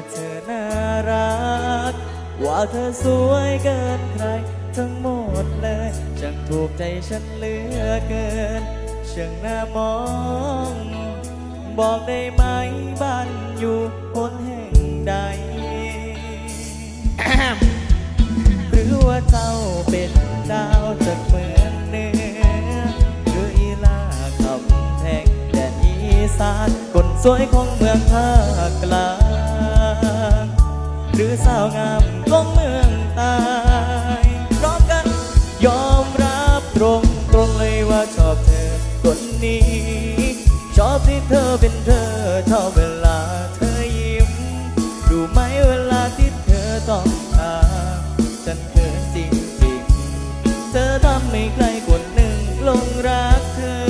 ว่าเธอน่ารัก ว่าเธอสวยเกินใคร ทั้งหมดเลยช่างถูกใจฉันเหลือเกินช่างน่ามอง บอกได้ไหมบ้านอยู่บนแห่งใด หรือว่าเจ้าเป็นดาวจากเมืองเหนือหรืออีลาคำแพงแดนอีสานคนสวยของเมืองภาคกลาง รือสาวงามของเมืองตายพร้อมกันยอมรับตรงตรงเลยว่าชอบเธอคนนี้ ชอบที่เธอเป็นเธอชอบเวลาเธอยิ้ม ดูไหมเวลาที่เธอต้องตามฉันเขินจริงเธอทำให้ใครคนหนึ่งลงรักเธอ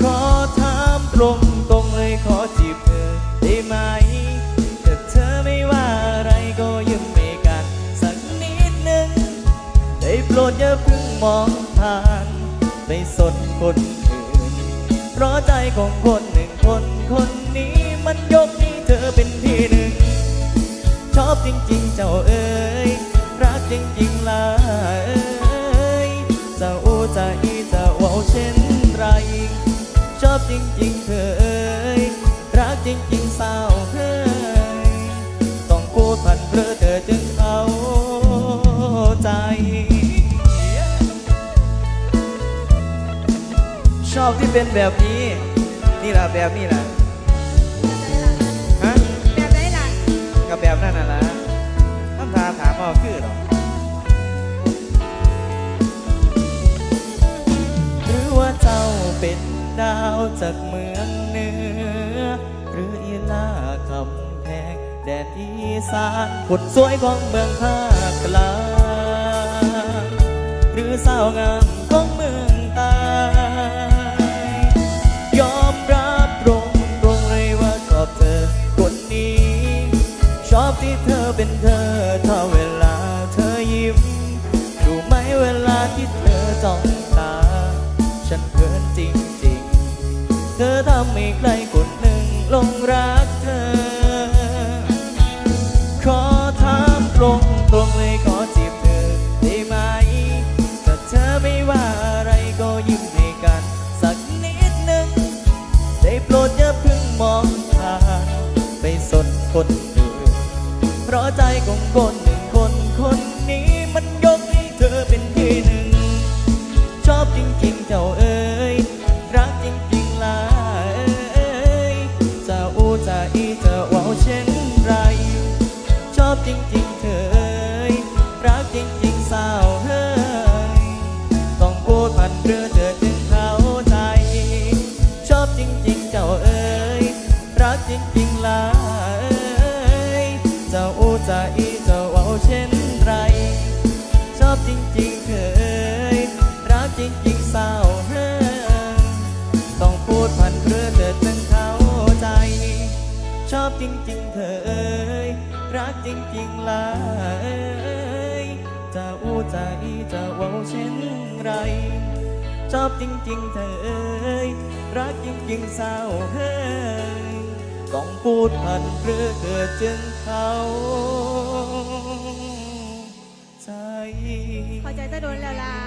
ขอถามตรงตรงเลยขอจีบเธอได้ไหม รดอย่าเพิ่งมองผ่านไปสนคนอื่น เพราะใจของคนหนึ่งคนคนนี้มันยกให้เธอเป็นที่หนึ่ง ชอบจริงๆเจ้าเอ๋ยรักจริงๆล่ะเอ๋ยจะอูจะอีจะเว่าเช่นไร ชอบจริงๆ ชอบที่เป็นแบบนี้ นี่แหละแบบนี้แหละฮะแบบไหนล่ะกับแบบนั้นน่ะละคำถามถามว่าคือหรอหรือว่าเจ้าเป็นดาวจากเมืองเหนือ หรืออีลาคำแพงแดนอีสานคนสวยของเมืองภาคกลางหรือสาวงาม อบที่เธอเป็นเธอถ้าเวลาเธอยิ้มดูไหมเวลาที่เธอจ้องตา ฉันเขินจริงๆ เธอทำให้ใครคนหนึ่งลงรักเธอ ขอถามตรงตรงเลยขอจีบเธอได้ไหมถ้าเธอไม่ว่าอะไรก็ยิ้มให้กัน สักนิดหนึ่งได้โปรดอย่าเพิ่งมองผ่านไปสนคนอื่น เพราะใจของคนหนึ่งคนคนนี้มันยกให้เธอเป็นที่หนึ่ง ชอบจริงๆเจ้าเอ๋ยรักจริงๆล่ะเอ๋ยจะอูจะอีจะเว่าเช่นไร ชอบจริงๆเธอเอ๋ยรักจริงๆสาวเฮ้ยต้องพูดพันเรือ จริง ๆ เธอเอ๋ยรักจริงๆล่ะเอ๋ยจะอู้ใจจะเว่าเช่นไร ชอบจริง ๆ เธอเอ๋ยรักจริงๆสาวเฮ้ยต้องพูดพันเรือเธอจึงเขาใจ พอใจจะโดนแล้วล่ะ